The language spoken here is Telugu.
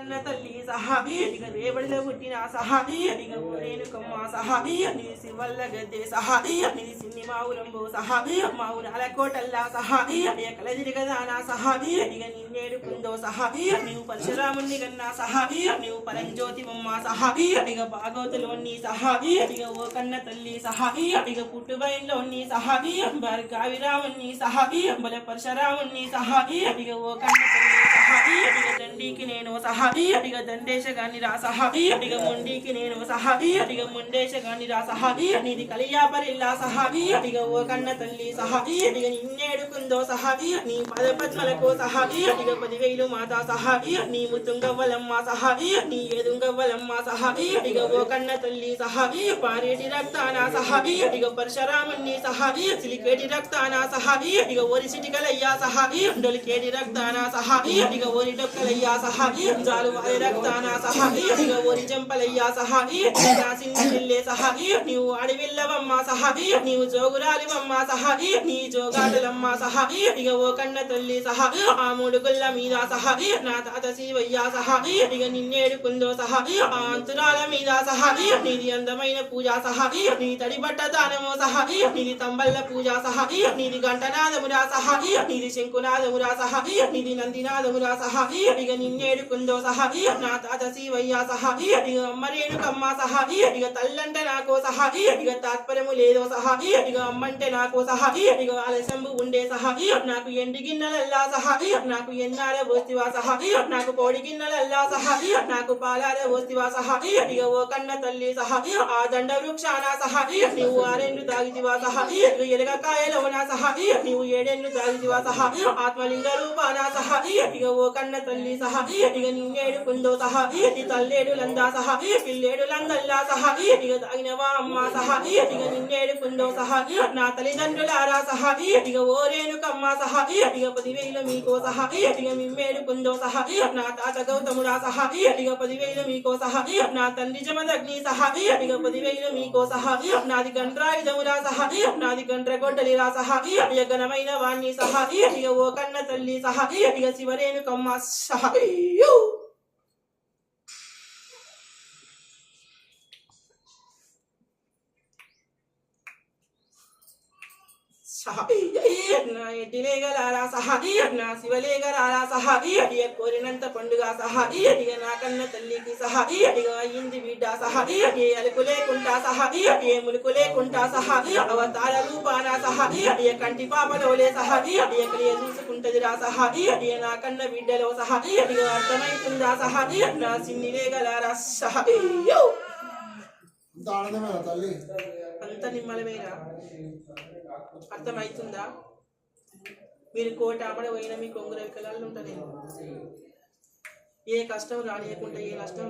కన్న తల్లి సహా ఇక రేపడిలో పుట్టిన సహా ఇక రేణుకమ్మ సహా నీ శివల్ల గద్దె సహా నీ సిన్ని మావులంబో సహా మావురాల కోటల్లా సహా ఇక కలదిరిగదానా సహా ఇక నిన్నేడుకుందో సహా నీవు పరశురాముని కన్నా సహా నీవు పరంజ్యోతి బొమ్మ సహా ఇక భాగవతులోని సహా ఇక ఓ కన్న తల్లి సహా ఇక పుట్టుబైన్లోని సహా భార్గావిరాముని సహా బల పరశురాముని సహా ఇక ఓ కన్న తల్లి దండీకి నేను సహా ఇక దండేశ గాని రా సహా ఇక ముండికి నేను సహా ఇక ముండేశ గాని రా సహా నీది కలియాపరిల్లా సహా ఇక ఓ కన్న తల్లి సహా ఇక నిన్నేడుకుందో సహా నీ పద పద్మలకు సహా ఇక పదివేలు మాతా సహా నీ ముతుంగవ్వలమ్మ సహా నీ ఎదుంగవ్వలమ్మ సహా ఇక ఓ కన్న తల్లి సహా పారేటి రక్తానా సహా ఇక పరశురాముణ్ణి సహా సిలికేటి రక్తానా సహా ఇక ఓరి సిటికలయ్యా సహా డొలికేటి రక్తానా సహా ఇక ఓరి డొక్కలయ్యా సహా. జాలు వారి రక్తానా సహా. ఇక ఓరి చెంపలయ్యా సహా. నా పిల్లే సహా. నీవు అడవిల్లవమ్మా సహా. నీవు జోగురాలివమ్మా సహా. నీ జోగాటలమ్మా సహా. ఇక ఓ కన్న తల్లి సహా. ఆ ముడుగుల్ల మీద సహా. నా తాత శివయ్యా సహా. ఇక నిన్నేడుకుందో సహా. ఆ అంతురాల మీద సహా. నీది అందమైన పూజ సహా. నీ తడి బట్ట దానమో సహా. నీది తంబల్ల పూజ సహా. నీది గంటనాదమురా సహా. నీది శంకునాదమురా సహా. నీది నందినాదమురా సహా ఇక నిన్నేడుకుందో సహా నా తాత శివయ్య సహా ఇక అమ్మ రేణుకమ్మ సహా ఇక తల్లంటే నాకో సహా ఇక తాత్పర్యము లేదో సహా ఇక అమ్మంటే నాకో సహా ఇక ఆలస్యంబు ఉండే సహా నాకు ఎండి గిన్నెలల్లా సహా నాకు ఎన్నార పోస్తివా సహా నాకు కోడి గిన్నెలల్లా సహా నాకు పాలార పోస్తివా సహా ఇక ఓ కన్న తల్లి సహా ఆ దండ వృక్షాన సహా నువ్వు ఆరెండు తాగితివా సహా ఇక ఎలగకాయలవన సహా నువ్వు ఏడెండు తాగితివా సహా ఆత్మలింగ రూపానా సహా ఇక ఓ కన్న తల్లి సహా ఇక నిన్నేడు కుందో సహా ఈ తల్లేడు లందా సహా పిల్లేడు లందల్లా సహా ఇక తాగినవా అమ్మ సహా ఇక నిన్నేడు కుందో సహా నా తల్లిదండ్రులారా సహా ఇక ఓ రేణుకమ్మ సహా ఇక పదివేలు మీకో సహా ఇక మిమ్మేడు కుందో సహా నా తాత గౌతముడా సహా ఇక పదివేలు మీకో సహా నా తండ్రి జమదగ్ని సహా ఇక పదివేలు మీకో సహా నాది గండ్రాయుధమురా సహా నాది గండ్ర గొడ్డలిరా సహా ఇక ఘనమైన వాణ్ణి సహా ఇక ఓ కన్న తల్లి సహా ఇక శివరేణుకమ్మ సహా అయ్యో! సహా. నా ఎడ్డిలేగలారా సహా. నా శివలేగలారా సహా. ఇక కోరినంత పండుగ సహా. ఇక నా కన్న తల్లికి సహా. ఇక అయ్యింది బిడ్డ సహా. ఏ అలుకు లేకుండా సహా. ఏ ములుకు లేకుండా సహా. అవతార రూపాన సహా. ఇక కంటి పాపలోలే సహా. ఇక క్రియ చూసుకుంటదిరా సహా. ఇక నా కన్న బిడ్డలో సహా. ఇక అర్థమైతుందా సహా. నా సిన్ని లేగలారా సహా! అంత ఆనందమేనా తల్లి? అంత నిమ్మలమేనా? అర్థమవుతుందా మీరు కోట ఆపడే పోయినా మీ కొంగుర వికలాలు ఉంటారు ఏ కష్టం రానియకుండా ఏ నష్టం